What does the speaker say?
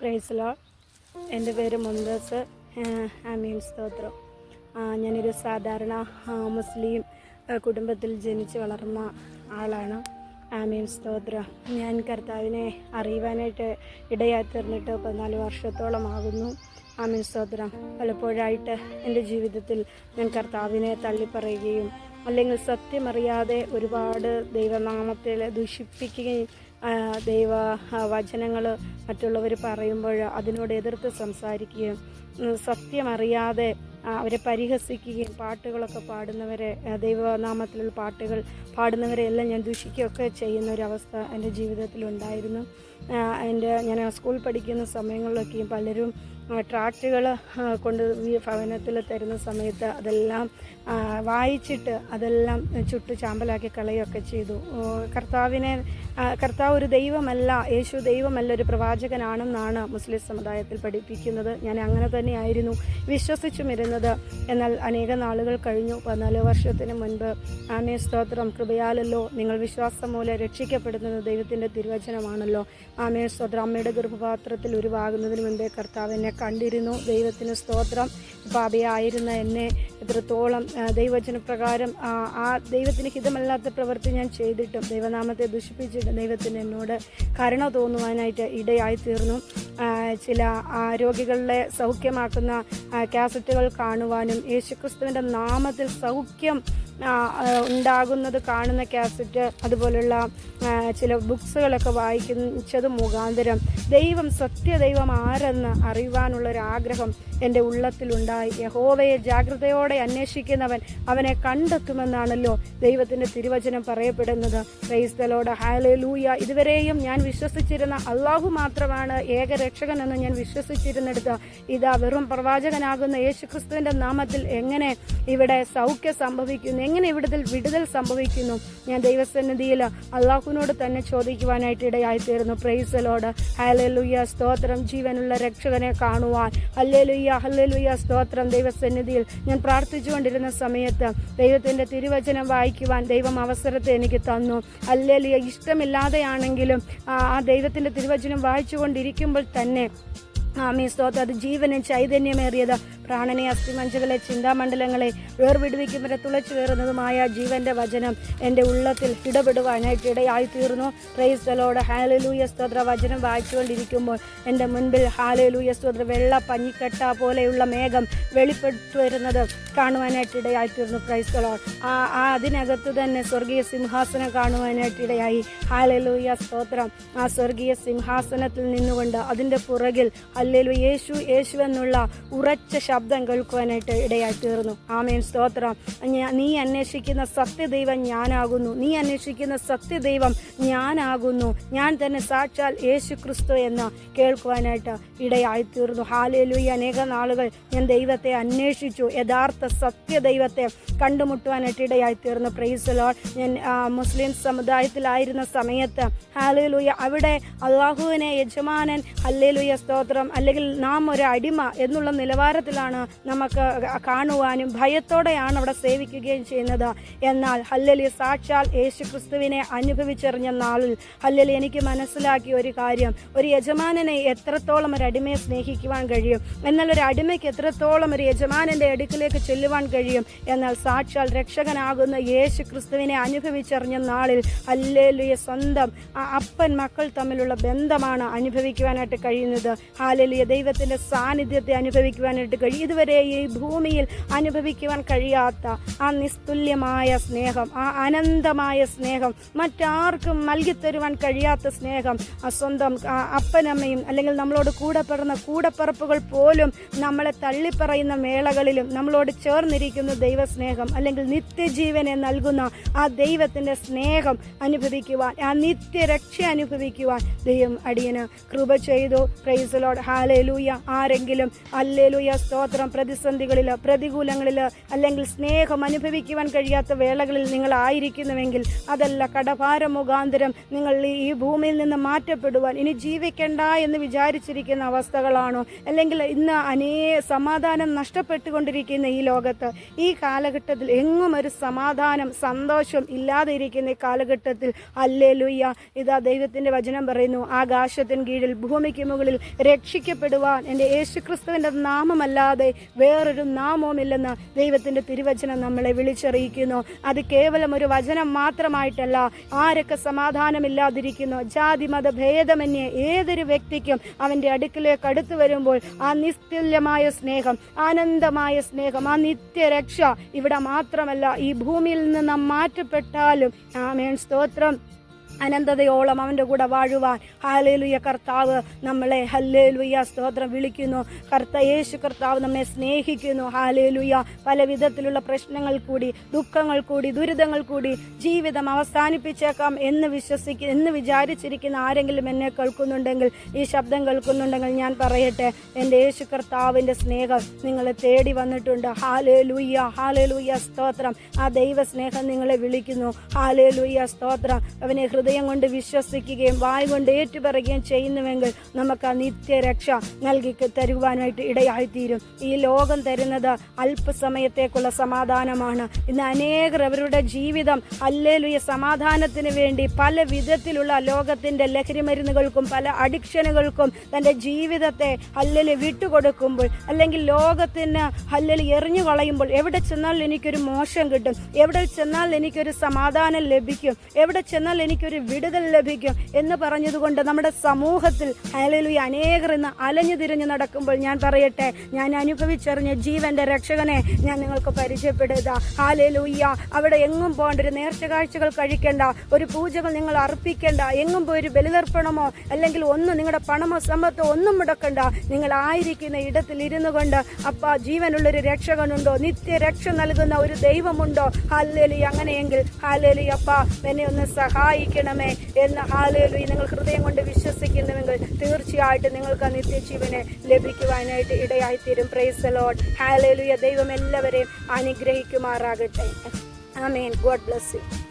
പ്രൈസ്ലോ എന്റെ പേര് മുന്തസ് ആമീൻ സ്തോത്രം. ഞാനൊരു സാധാരണ മുസ്ലിം കുടുംബത്തിൽ ജനിച്ച് വളർന്ന ആളാണ്. ആമീൻ സ്തോത്രം. ഞാൻ കർത്താവിനെ അറിയുവാനായിട്ട് ഇടയായി തീർന്നിട്ട് പതിനാല് വർഷത്തോളമാകുന്നു. ആമീൻ സ്തോത്രം പലപ്പോഴായിട്ട് എന്റെ ജീവിതത്തിൽ ഞാൻ കർത്താവിനെ തള്ളിപ്പറയുകയും അല്ലെങ്കിൽ സത്യമറിയാതെ ഒരുപാട് ദൈവനാമത്തിൽ ദുഷിപ്പിക്കുകയും ദൈവ വചനങ്ങൾ മറ്റുള്ളവർ പറയുമ്പോൾ അതിനോട് എതിർത്ത് സംസാരിക്കുകയും സത്യമറിയാതെ അവരെ പരിഹസിക്കുകയും പാട്ടുകളൊക്കെ പാടുന്നവരെ ദൈവനാമത്തിലുള്ള പാട്ടുകൾ പാടുന്നവരെ എല്ലാം ഞാൻ ദൂഷിക്കുകയൊക്കെ ചെയ്യുന്ന ഒരവസ്ഥ എന്റെ ജീവിതത്തിലുണ്ടായിരുന്നു എന്റെ ഞാൻ സ്കൂൾ പഠിക്കുന്ന സമയങ്ങളിലൊക്കെയും പലരും ട്രാക്റ്റുകൾ കൊണ്ട് ഭവനത്തിൽ തരുന്ന സമയത്ത് അതെല്ലാം വായിച്ചിട്ട് അതെല്ലാം ചുട്ട് ചാമ്പലാക്കി കളയുകയൊക്കെ ചെയ്തു. കർത്താവിനെ കർത്താവ് ഒരു ദൈവമല്ല യേശു ദൈവമല്ല ഒരു പ്രവാചകനാണെന്നാണ് മുസ്ലിം സമുദായത്തിൽ പഠിപ്പിക്കുന്നത്. ഞാൻ അങ്ങനെ തന്നെയായിരുന്നു വിശ്വസിച്ചും ഇരുന്നത് എന്നാൽ അനേക നാളുകൾ കഴിഞ്ഞു. പതിനാല് വർഷത്തിന് മുൻപ് ആമേ സ്തോത്രം. കൃപയാലല്ലോ നിങ്ങൾ വിശ്വാസം മൂലം രക്ഷിക്കപ്പെടുന്നത് ദൈവത്തിന്റെ തിരുവചനമാണല്ലോ. ആമേ സ്തോത്രം. അമ്മയുടെ ഗർഭപാത്രത്തിൽ ഉരുവാകുന്നതിന് മുൻപേ കർത്താവിനെ കണ്ടിരുന്നു. ദൈവത്തിന് സ്തോത്രം. പാപിയായിരുന്ന എന്നെ എത്രത്തോളം ദൈവചനപ്രകാരം ആ, ദൈവത്തിന് ഹിതമല്ലാത്ത പ്രവൃത്തി ഞാൻ ചെയ്തിട്ടും ദൈവനാമത്തെ ദുഷിപ്പിച്ചിട്ട് ദൈവത്തിന് എന്നോട് കരുണ തോന്നുവാനായിട്ട് ഇടയായി തീർന്നു ചില രോഗികളെ സൗഖ്യമാക്കുന്ന കാസറ്റുകൾ കാണുവാനും യേശുക്രിസ്തുവിന്റെ നാമത്തിൽ സൗഖ്യം ഉണ്ടാകുന്നത് കാണുന്ന കാസറ്റ് അതുപോലുള്ള ചില ബുക്സുകളൊക്കെ വായിക്കുന്നത് മുഖാന്തരം. ദൈവം സത്യദൈവം ആരെന്ന് അറിയുവാനുള്ള ഒരു ആഗ്രഹം എന്റെ ഉള്ളത്തിലുണ്ടായി. യഹോവയെ ജാഗ്രതയോടെ അന്വേഷിക്കുന്നവൻ അവനെ കണ്ടെത്തുമെന്നാണല്ലോ ദൈവത്തിന്റെ തിരുവചനം പറയപ്പെടുന്നത്. ക്രൈസ്തലോട് ഹാലലൂയ ഇതുവരെയും ഞാൻ വിശ്വസിച്ചിരുന്ന അള്ളാഹു മാത്രമാണ് ഏകരക്ഷകൻ എന്ന് ഞാൻ വിശ്വസിച്ചിരുന്നിടത്ത്. ഇതാ വെറും പ്രവാചകനാകുന്ന യേശുക്രിസ്തുവിന്റെ നാമത്തിൽ എങ്ങനെ ഇവിടെ സൗഖ്യം സംഭവിക്കുന്നു എങ്ങനെ ഇവിടുത്തെ വിടുതൽ സംഭവിക്കുന്നു? ഞാൻ ദൈവസന്നിധിയിൽ അള്ളാഹുവിനോട് തന്നെ ചോദിക്കുവാനായിട്ട് ഇടയായിത്തീരുന്നു. പ്രൈസലോട് ഹലലുയ്യ സ്തോത്രം. ജീവനുള്ള രക്ഷകനെ കാണുവാൻ. അല്ലേലുയ്യ ഹല്ലേലുയ്യ സ്തോത്രം. ദൈവസന്നിധിയിൽ ഞാൻ പ്രാർത്ഥിച്ചുകൊണ്ടിരുന്ന സമയത്ത് ദൈവത്തിന്റെ തിരുവചനം വായിക്കുവാൻ ദൈവം അവസരത്തെ എനിക്ക് തന്നു. അല്ലേലുയ്യ ഇഷ്ടമില്ലാതെയാണെങ്കിലും ആ ദൈവത്തിന്റെ തിരുവചനം വായിച്ചുകൊണ്ടിരിക്കുമ്പോൾ തന്നെ ആമീ സ്തോത്രം. അത് ജീവന് ചൈതന്യമേറിയത് പ്രാണനെ അസ്ഥിമഞ്ചകളെ ചിന്താമണ്ഡലങ്ങളെ വേർവിടുവിക്കും വരെ തുളച്ചു കയറുന്നതുമായ ജീവന്റെ വചനം എന്റെ ഉള്ളത്തിൽ ഇടപെടുവാനായിട്ട് ഇടയായി തീർന്നു പ്രൈസ് ദലോട് ഹാലലൂയ സ്തോത്ര. വചനം വായിച്ചുകൊണ്ടിരിക്കുമ്പോൾ എന്റെ മുൻപിൽ ഹാലലൂയ സ്തോത്ര. വെള്ള പഞ്ഞിക്കട്ട പോലെയുള്ള മേഘം വെളിപ്പെട്ടു വരുന്നത് കാണുവാനായിട്ട് ഇടയായി തീർന്നു പ്രൈസ് ദലോട് ആ ആ അതിനകത്ത് തന്നെ സ്വർഗീയ സിംഹാസനം കാണുവാനായിട്ട് ഇടയായി. ഹാലലൂയ സ്തോത്രം. ആ സ്വർഗീയ സിംഹാസനത്തിൽ നിന്നുകൊണ്ട് അതിന്റെ പുറകിൽ അല്ലേലു യേശു യേശു എന്നുള്ള ഉറച്ച ശബ്ദം കേൾക്കുവാനായിട്ട് ഇടയായി തീർന്നു. ആമേൻ. സ്തോത്രം. നീ അന്വേഷിക്കുന്ന സത്യദൈവം ഞാനാകുന്നു. നീ അന്വേഷിക്കുന്ന സത്യദൈവം ഞാനാകുന്നു. ഞാൻ തന്നെ സാക്ഷാൽ യേശു ക്രിസ്തു എന്ന് കേൾക്കുവാനായിട്ട് ഇടയായി തീർന്നു. ഹാലേലു ഈ അനേക നാളുകൾ ഞാൻ ദൈവത്തെ അന്വേഷിച്ചു. യഥാർത്ഥ സത്യദൈവത്തെ കണ്ടുമുട്ടുവാനായിട്ട് ഇടയായി തീർന്നു. പ്രൈസ് ലോഡ് ഞാൻ മുസ്ലിം സമുദായത്തിലായിരുന്ന സമയത്ത് ഹാലേലുയ അവിടെ അള്ളാഹുവിനെ യജമാനൻ ഹല്ലേലുയ സ്തോത്രം. അല്ലെങ്കിൽ നാം ഒരു അടിമ എന്നുള്ള നിലവാരത്തിലാണ് നമുക്ക് കാണുവാനും ഭയത്തോടെയാണ് അവിടെ സേവിക്കുകയും ചെയ്യുന്നത്. എന്നാൽ ഹല്ലലി സാക്ഷാൽ യേശു ക്രിസ്തുവിനെ അനുഭവിച്ചെറിഞ്ഞ നാളിൽ ഹല്ലലി എനിക്ക് മനസ്സിലാക്കിയ ഒരു കാര്യം ഒരു യജമാനനെ എത്രത്തോളം ഒരു അടിമയെ സ്നേഹിക്കുവാൻ കഴിയും എന്നാൽ ഒരു അടിമയ്ക്ക് എത്രത്തോളം ഒരു യജമാനന്റെ അടുക്കിലേക്ക് ചെല്ലുവാൻ കഴിയും എന്നാൽ സാക്ഷാൽ രക്ഷകനാകുന്ന യേശു ക്രിസ്തുവിനെ അനുഭവിച്ചെറിഞ്ഞ നാളിൽ ഹല്ലേലുയ സ്വന്തം അപ്പൻ മക്കൾ തമ്മിലുള്ള ബന്ധമാണ് അനുഭവിക്കുവാനായിട്ട് കഴിയുന്നത്. ഹാലലിയ ദൈവത്തിന്റെ സാന്നിധ്യത്തെ അനുഭവിക്കുവാനായിട്ട് കഴിയും. ഇതുവരെ ഈ ഭൂമിയിൽ അനുഭവിക്കുവാൻ കഴിയാത്ത ആ നിസ്തുല്യമായ സ്നേഹം ആ അനന്തമായ സ്നേഹം മറ്റാർക്കും നൽകിത്തരുവാൻ കഴിയാത്ത സ്നേഹം സ്വന്തം അപ്പനമ്മയും അല്ലെങ്കിൽ നമ്മളോട് കൂടെ കൂടപ്പിറപ്പുകൾ പോലും നമ്മളെ തള്ളിപ്പറയുന്ന മേളകളിലും നമ്മളോട് ചേർന്നിരിക്കുന്ന ദൈവസ്നേഹം അല്ലെങ്കിൽ നിത്യജീവനെ നൽകുന്ന ആ ദൈവത്തിന്റെ സ്നേഹം അനുഭവിക്കുവാൻ ആ നിത്യരക്ഷ അനുഭവിക്കുവാൻ ദൈവം അടിയന് കൃപ ചെയ്തു. പ്രൈസലോട് ഹാലേലൂയ. ആരെങ്കിലും അല്ലേലൂയ സ്തോത്രം പ്രതിസന്ധികളിൽ പ്രതികൂലങ്ങളിൽ അല്ലെങ്കിൽ സ്നേഹം അനുഭവിക്കുവാൻ കഴിയാത്ത വേളകളിൽ നിങ്ങൾ ആയിരിക്കുന്നുവെങ്കിൽ അതല്ല കടഭാര മുഖാന്തരം നിങ്ങൾ ഈ ഭൂമിയിൽ നിന്ന് മാറ്റപ്പെടുവാൻ ഇനി ജീവിക്കേണ്ട എന്ന് വിചാരിച്ചിരിക്കുന്ന അവസ്ഥകളാണോ? അല്ലെങ്കിൽ ഇന്ന് അനേ സമാധാനം നഷ്ടപ്പെട്ടുകൊണ്ടിരിക്കുന്ന ഈ ലോകത്ത് ഈ കാലഘട്ടത്തിൽ എങ്ങും ഒരു സമാധാനം സന്തോഷം ഇല്ലാതെ ഇരിക്കുന്ന ഈ കാലഘട്ടത്തിൽ അല്ലേ ലുയ്യ ഇതാ ദൈവത്തിന്റെ വചനം പറയുന്നു ആകാശത്തിന് കീഴിൽ ഭൂമിക്ക് മുകളിൽ രക്ഷിക്കപ്പെടുവാൻ എന്റെ യേശുക്രിസ്തുവിന്റെ നാമമല്ലാതെ വേറൊരു നാമവുമില്ലെന്ന് ദൈവത്തിന്റെ തിരുവചനം നമ്മളെ വിളിച്ചറിയിക്കുന്നു. അത് കേവലം ഒരു വചനം മാത്രമായിട്ടല്ല ആരൊക്കെ സമാധാനമില്ലാതിരിക്കുന്നു ജാതി മത ഭേദമന്യേ ഏതൊരു വ്യക്തിക്കും അവന്റെ അടുക്കിലേക്ക് അടുത്തു വരുമ്പോൾ ആ നിസ്തുല്യമായ സ്നേഹം ആനന്ദമായ സ്നേഹം ആ നിത്യരക്ഷ ഇവിടെ മാത്രമല്ല ഈ ഭൂമിയിൽ നിന്ന് നാം മാറ്റപ്പെട്ടാലും. ആമേൻ. സ്തോത്രം. അനന്തതയോളം അവന്റെ കൂടെ വാഴുവാൻ. ഹാലേലുയ കർത്താവ് നമ്മളെ ഹല്ലേലുയ സ്തോത്രം വിളിക്കുന്നു. കർത്ത യേശു കർത്താവ് നമ്മെ സ്നേഹിക്കുന്നു. ഹാലേലുയ പല വിധത്തിലുള്ള പ്രശ്നങ്ങൾ കൂടി ദുഃഖങ്ങൾ കൂടി ദുരിതങ്ങൾ കൂടി ജീവിതം അവസാനിപ്പിച്ചേക്കാം എന്ന് വിശ്വസിക്ക എന്ന് വിചാരിച്ചിരിക്കുന്ന ആരെങ്കിലും എന്നെ കേൾക്കുന്നുണ്ടെങ്കിൽ ഈ ശബ്ദം കേൾക്കുന്നുണ്ടെങ്കിൽ ഞാൻ പറയട്ടെ എന്റെ യേശു കർത്താവിന്റെ സ്നേഹം നിങ്ങളെ തേടി വന്നിട്ടുണ്ട്. ഹാലേലുയ്യ ഹാലേലുയ്യ സ്തോത്രം. ആ ദൈവ സ്നേഹം നിങ്ങളെ വിളിക്കുന്നു. ഹാലേലുയ്യ സ്തോത്രം. അവനെ കൊണ്ട് വിശ്വസിക്കുകയും വായ് കൊണ്ട് ഏറ്റുപറയുകയും ചെയ്യുന്നുവെങ്കിൽ നമുക്ക് ആ നിത്യരക്ഷ നൽകി തരുവാനായിട്ട് ഇടയായിത്തീരും. ഈ ലോകം തരുന്നത് അല്പസമയത്തേക്കുള്ള സമാധാനമാണ്. ഇന്ന് അനേകർ അവരുടെ ജീവിതം അല്ലേലുയ സമാധാനത്തിന് വേണ്ടി പല വിധത്തിലുള്ള ലോകത്തിന്റെ ലഹരി മരുന്നുകൾക്കും പല അഡിക്ഷനുകൾക്കും തന്റെ ജീവിതത്തെ അല്ലല് വിട്ടുകൊടുക്കുമ്പോൾ അല്ലെങ്കിൽ ലോകത്തിന് അല്ലല് എറിഞ്ഞു കളയുമ്പോൾ എവിടെ ചെന്നാൽ എനിക്കൊരു മോശം കിട്ടും. എവിടെ ചെന്നാൽ എനിക്കൊരു സമാധാനം ലഭിക്കും. എവിടെ ചെന്നാൽ എനിക്കൊരു വിടുതൽ ലഭിക്കും എന്ന് പറഞ്ഞതുകൊണ്ട് നമ്മുടെ സമൂഹത്തിൽ ഹല്ലേലൂയ അനേകർ ഇന്ന് അലഞ്ഞു തിരിഞ്ഞു നടക്കുമ്പോൾ ഞാൻ പറയട്ടെ ഞാൻ അനുഭവിച്ചറിഞ്ഞ ജീവന്റെ രക്ഷകനെ ഞാൻ നിങ്ങൾക്ക് പരിചയപ്പെടുക. ഹാലേലൂയ്യ അവിടെ എങ്ങും പോകേണ്ട ഒരു നേർച്ച കാഴ്ചകൾ കഴിക്കേണ്ട ഒരു പൂജകൾ നിങ്ങൾ അർപ്പിക്കേണ്ട എങ്ങും പോയി ഒരു ബലിതർപ്പണമോ അല്ലെങ്കിൽ ഒന്നും നിങ്ങളുടെ പണമോ സമ്പത്തോ ഒന്നും മുടക്കണ്ട. നിങ്ങൾ ആയിരിക്കുന്ന ഇടത്തിൽ ഇരുന്നു കൊണ്ട് അപ്പ ജീവനുള്ളൊരു രക്ഷകനുണ്ടോ? നിത്യ രക്ഷ നൽകുന്ന ഒരു ദൈവമുണ്ടോ? ഹാലേലി അങ്ങനെയെങ്കിൽ ഹാലേലി അപ്പ എന്നെ ഒന്ന് സഹായിക്കണമേ എന്ന് ആളുകളും നിങ്ങൾ ഹൃദയം കൊണ്ട് വിശ്വസിക്കുന്നുവെങ്കിൽ തീർച്ചയായിട്ടും നിങ്ങൾക്ക് നിത്യജീവനെ ലഭിക്കുവാനായിട്ട് ഇടയായിത്തീരും. പ്രൈസ് ലോഡ് ഹാലേലുയ ദൈവം എല്ലാവരെയും അനുഗ്രഹിക്കുമാറാകട്ടെ. ആമേൻ ഗോഡ് ബ്ലസ് യു